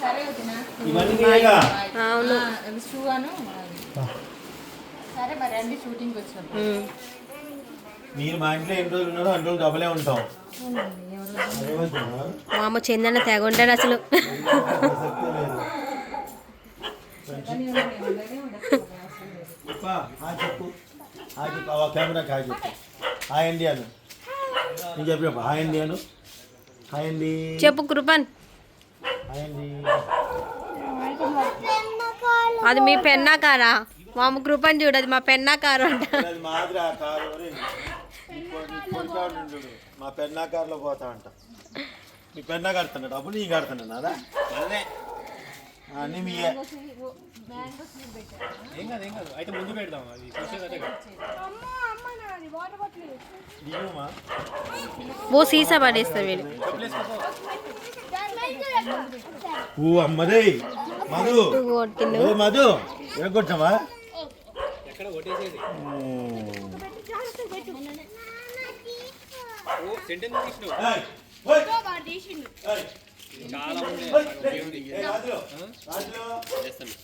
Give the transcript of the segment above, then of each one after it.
సరే వదినా. ఇవన్నీ నీవేగా? అవును. షూ అను సరే మరి రండి షూటింగ్ వచ్చినప్పుడు ఉమ్. మీరు మా ఇంట్లో ఎన్ని రోజులు ఉన్నారో అన్ని రోజులు డబ్బులే ఉంటాం. ఏమంటున్నా? మా అమ్మ చందన తెగ ఉంటాడు అసలు. హాయ్ చెప్పు హాయ్ చెప్పు. ఆ కెమెరాకి హాయ్ చెప్పు. హాయ్ అండి అను. నేను చెప్పి చెప్పు హాయ్ అండి అను. హాయ్ అండి. చెప్పు కృపన్. అది మీ పెన్నాకారా? మా అమ్మ కృపన్ చూడదు మా పెన్నాకారు అంట. అది మాదిరి ఆ కారు కారు ఉండు. మా పెన్నా కారులో పోతా అంట. మీ పెన్నా కడుతున్నాడు అప్పుడు నీ అదా అదే అన్నీ మీయే ఏం కాదు ఏం కాదు. అయితే ముందు పెడదాం అది. ఓ సీసా పడేస్తారు వీడు. ఊ అమ్మదే. మధు. ఓ మధు. ఓ. చేస్తాను.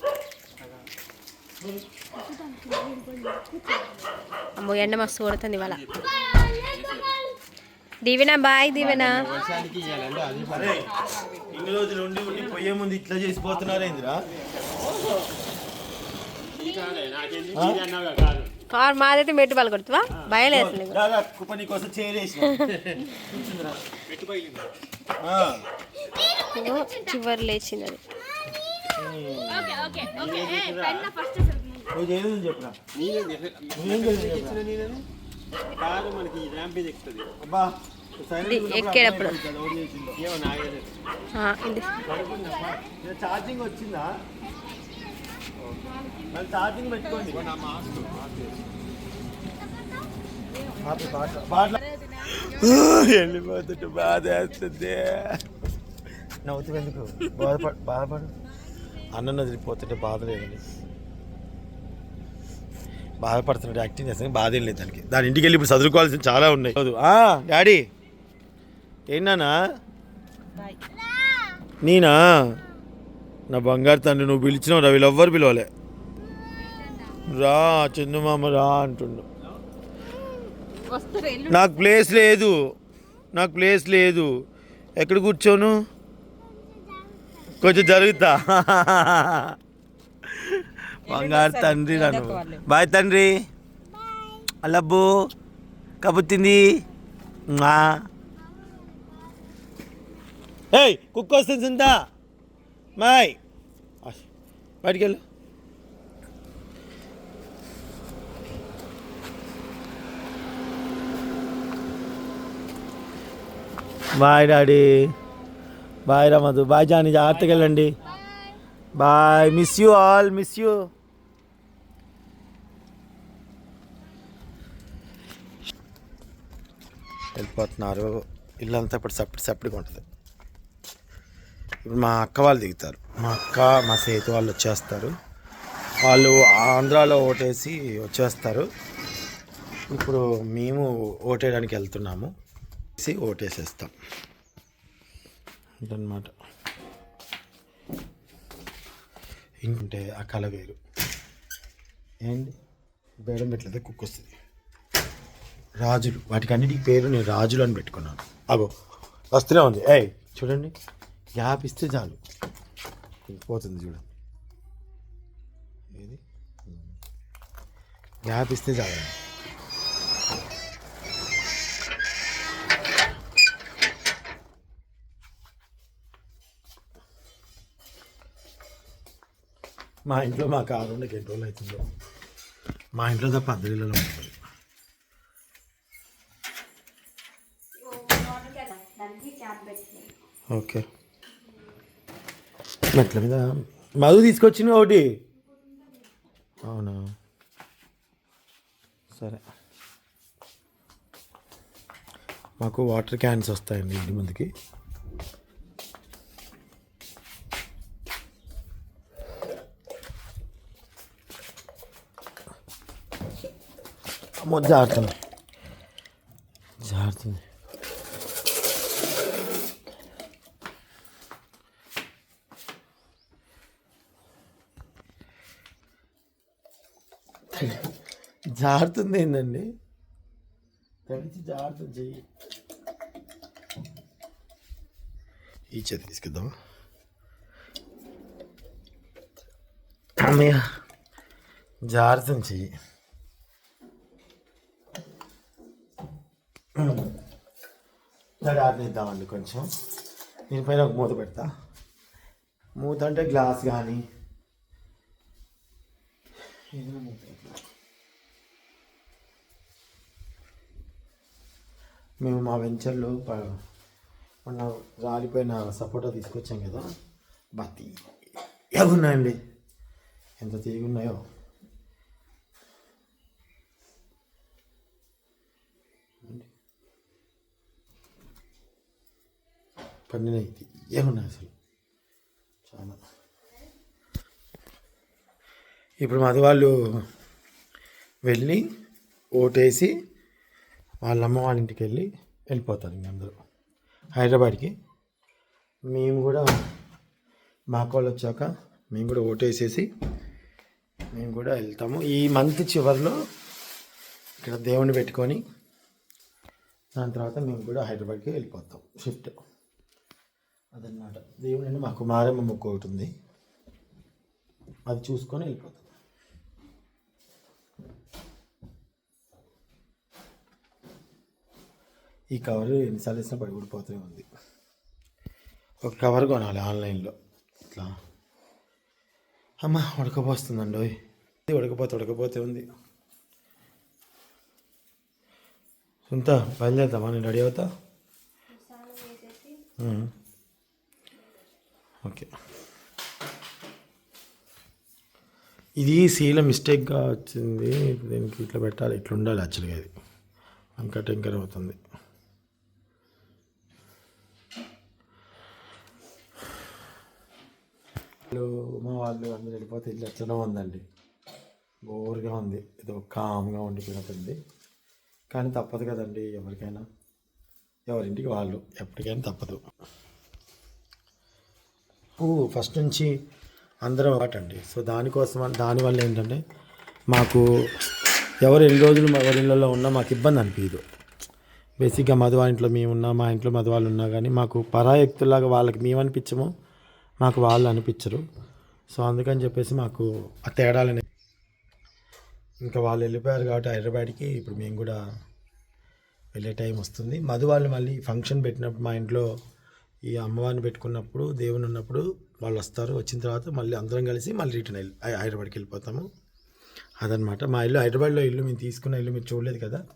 అమ్మో ఎండ మస్తు కొడుతుంది ఇవాళ. దీవెన బాయ్ దీవెన. ఇన్ని రోజులు ఉండి ఉండి పోయే ముందు ఇట్లా చేసిపోతున్నారేందిరా కార్ మాదైతే మెట్టు పాలు కొడుతువా? భయలేదు దాదా కుప్ప నీకోసం చేరేసిన పెట్టు పగిలింది చివరి లేచింది అది. నువ్వు చేయలేదు చెప్పరా? మనకి ఎక్కుతుంది. అబ్బా ఇది ఎక్కేటప్పుడు. ఛార్జింగ్ వచ్చిందా? మళ్ళీ ఛార్జింగ్ పెట్టుకోండి. వెళ్ళిపోతుంటే బాధ వేస్తుంది. నవ్వుతూ ఎందుకు? బాధపడు బాధపడు. అన్నం వదిలిపోతుంటే బాధ లేదండి బాధపడుతున్నాడు యాక్టింగ్ చేస్తాను బాధ ఏం లేదు దానికి. దాని ఇంటికి వెళ్ళి ఇప్పుడు చదువుకోవాల్సిన చాలా ఉన్నాయి. చదువు. ఆ, డాడీ. ఏంటన్నా నేనా? నా బంగారు తండ్రి నువ్వు పిలిచినావు రా వీళ్ళెవ్వరు పిలవలే. రా చందుమామ రా అంటుండు. నాకు ప్లేస్ లేదు. నాకు ప్లేస్ లేదు. ఎక్కడ కూర్చోను? కొంచెం జరుగుతా. బంగారు తండ్రి నన్ను. బాయ్ తండ్రి. అల్లబ్బు కబుత్తింది. మా ఏయ్ కుక్క వస్తుంది చింతా మాయ్. బయటికి వెళ్ళు బాయ్ డాడీ. బాయ్ రమదు. బాయ్ జాని జాగ్రత్తగా వెళ్ళండి bye. Miss you all miss you. వెళ్ళిపోతున్నారు. ఇల్లంతా ఇప్పుడు సపరేట్ సపరేట్గా ఉంటుంది. ఇప్పుడు మా అక్క వాళ్ళు దిగుతారు. మా అక్క మా సేతు వాళ్ళు వచ్చేస్తారు. వాళ్ళు ఆంధ్రాలో ఓటేసి వచ్చేస్తారు. ఇప్పుడు మేము ఓటేయడానికి వెళ్తున్నాము. ఓటేసేస్తాం. ఇదన్నమాట. ఇంకుంటే ఆ కళ వేరు. ఏంటి? బేడం పెట్టలేదే? కుక్క వస్తుంది రాజులు. వాటికి అన్నిటికి పేరు నేను రాజులు అని పెట్టుకున్నాను. అగో వస్తూనే ఉంది. ఏయ్ చూడండి. గ్యాప్ ఇస్తే చాలు. పోతుంది చూడండి ఏది? గ్యాప్ ఇస్తే చాలు. మా ఇంట్లో మా కారు ఉండే ఎన్ని రోజులు అవుతుందో? మా ఇంట్లో తప్ప అద్దరిలో ఉంటుంది ఓకే. మెట్ల మీద మధు తీసుకొచ్చింది ఒకటి. అవునా? సరే. మాకు వాటర్ క్యాన్స్ వస్తాయండి ఇంటి ముందుకి. అమ్మో జాగ్రత్త జాగ్రత్త జారుతుంది ఏందండి తెరిచి జారుతుంది చెయ్యి. ఈ చేతి తీసుకుందాం అమ్మయ్య జారుతుంది చెయ్యి. సరే ఆడనిద్దామండి కొంచెం. దీనిపైన ఒక మూత పెడతా. మూత అంటే గ్లాస్ కానీ. ఏదైనా మూత మేము మా వెంచర్లో మొన్న రాలిపోయిన సపోటా తీసుకొచ్చాం కదా. బతి ఉన్నాయండి ఎంత తీగున్నాయో. పండినవి తీయగున్నాయి అసలు. చాలా. ఇప్పుడు మాది వాళ్ళు వెళ్ళి ఓటేసి వాళ్ళ అమ్మ వాళ్ళ ఇంటికి వెళ్ళి వెళ్ళిపోతారు ఇంక అందరూ. హైదరాబాద్కి. మేము కూడా మా వాళ్ళు వచ్చాక మేము కూడా ఓటేసేసి మేము కూడా వెళ్తాము. ఈ మంత్ చివరిలో ఇక్కడ దేవుణ్ణి పెట్టుకొని దాని తర్వాత మేము కూడా హైదరాబాద్కి వెళ్ళిపోతాం. షిఫ్ట్. అదన్నమాట. దేవుని మాకు మారమ్మ మొక్కు ఒకటి ఉంది. అది చూసుకొని వెళ్ళిపోతాం. ఈ కవర్ ఎన్నిసార్లు వేసినా పడి ఊడిపోతూనే ఉంది. ఒక కవర్ కొనాలి ఆన్లైన్లో. ఇట్లా. అమ్మ ఉడకపోస్తుందండి ఇది ఉడకపోతే ఉడకపోతే ఉంది. సుంత బయలుదేరుతామా నేను రెడీ అవుతా? ఓకే. ఇది సీల మిస్టేక్గా వచ్చింది. దీనికి ఇట్లా పెట్టాలి. ఇట్లా ఉండాలి యాక్చువల్గా ఇది. ఇంకా టెంకర్ అవుతుంది. వాళ్ళు మా వాళ్ళు అందరూ వెళ్ళిపోతే ఇల్లు అట్లనే ఉందండి. బోర్గా ఉంది. ఏదో కామ్గా ఉండిపోయినట్టుంది. కానీ తప్పదు కదండి ఎవరికైనా. ఎవరింటికి వాళ్ళు ఎప్పటికైనా తప్పదు. పువ్వు ఫస్ట్ నుంచి అందరం ఒకటండి సో దానికోసం దానివల్ల ఏంటంటే మాకు ఎవరు ఎన్ని రోజులు ఎవరి ఇళ్ళలో ఉన్నా మాకు ఇబ్బంది అనిపించదు బేసిక్గా మధువా ఇంట్లో మేము ఉన్నా మా ఇంట్లో మధు వాళ్ళు ఉన్నా కానీ మాకు పరాయక్తులాగా వాళ్ళకి మేము అనిపించము మాకు వాళ్ళు అనిపించరు. సో అందుకని చెప్పేసి మాకు ఆ తేడాలని ఇంకా వాళ్ళు వెళ్ళిపోయారు కాబట్టి హైదరాబాద్కి. ఇప్పుడు మేము కూడా వెళ్ళే టైం వస్తుంది. మధు వాళ్ళు మళ్ళీ ఫంక్షన్ పెట్టినప్పుడు మా ఇంట్లో ఈ అమ్మవారిని పెట్టుకున్నప్పుడు దేవుని ఉన్నప్పుడు వాళ్ళు వస్తారు. వచ్చిన తర్వాత మళ్ళీ అందరం కలిసి మళ్ళీ రిటర్న్ వెళ్ళి హైదరాబాద్కి వెళ్ళిపోతాము. అదనమాట. మా ఇల్లు హైదరాబాద్లో ఇల్లు మేము తీసుకున్న ఇల్లు మీరు చూడలేదు కదా?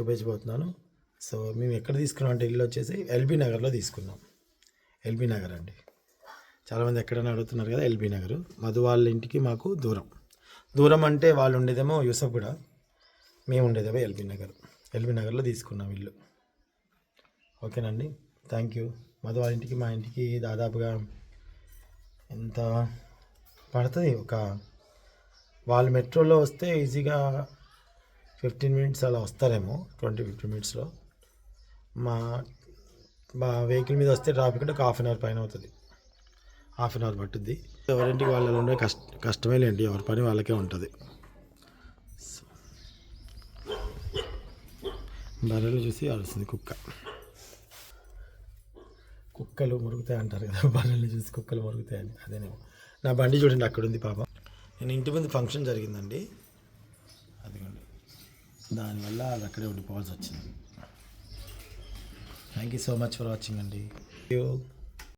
చూపించబోతున్నాను. సో మేము ఎక్కడ తీసుకున్నాం అంటే ఇల్లు వచ్చేసి ఎల్బీ నగర్లో తీసుకున్నాం. ఎల్బీ నగర్ అండి. చాలామంది ఎక్కడైనా అడుగుతున్నారు కదా ఎల్బీ నగర్. మధు వాళ్ళ ఇంటికి మాకు దూరం. దూరం అంటే వాళ్ళు ఉండేదేమో యూసఫ్ కూడా. మేము ఉండేదేమో ఎల్బీ నగర్. ఎల్బీ నగర్లో తీసుకున్నాం ఇల్లు. ఓకేనండి. థ్యాంక్ యూ మధు వాళ్ళ ఇంటికి మా ఇంటికి దాదాపుగా ఎంత పడుతుంది? ఒక వాళ్ళు మెట్రోలో వస్తే ఈజీగా ఫిఫ్టీన్ మినిట్స్ అలా వస్తారేమో ట్వంటీ ఫిఫ్టీన్ మినిట్స్లో. మా మా వెహికల్ మీద వస్తే ట్రాఫిక్ అంటే ఒక హాఫ్ అన్ అవర్ పైన అవుతుంది. హాఫ్ అన్ అవర్ పట్టుద్ది. ఎవరింటికి వాళ్ళు ఉండే కష్ట కష్టమే లేండి. ఎవరి పని వాళ్ళకే ఉంటుంది. బర్రెలు చూసి అరుస్తుంది కుక్క. కుక్కలు మురుగుతాయి అంటారు కదా. బర్రెలు చూసి కుక్కలు మురుగుతాయి అని అదేనేమో. నా బండి చూడండి అక్కడ ఉంది పాప. నేను ఇంటి ముందు ఫంక్షన్ జరిగిందండి. అదిగోండి. దానివల్ల అది అక్కడే ఉండిపోవాల్సి వచ్చింది. Thank you so much for watching అండి.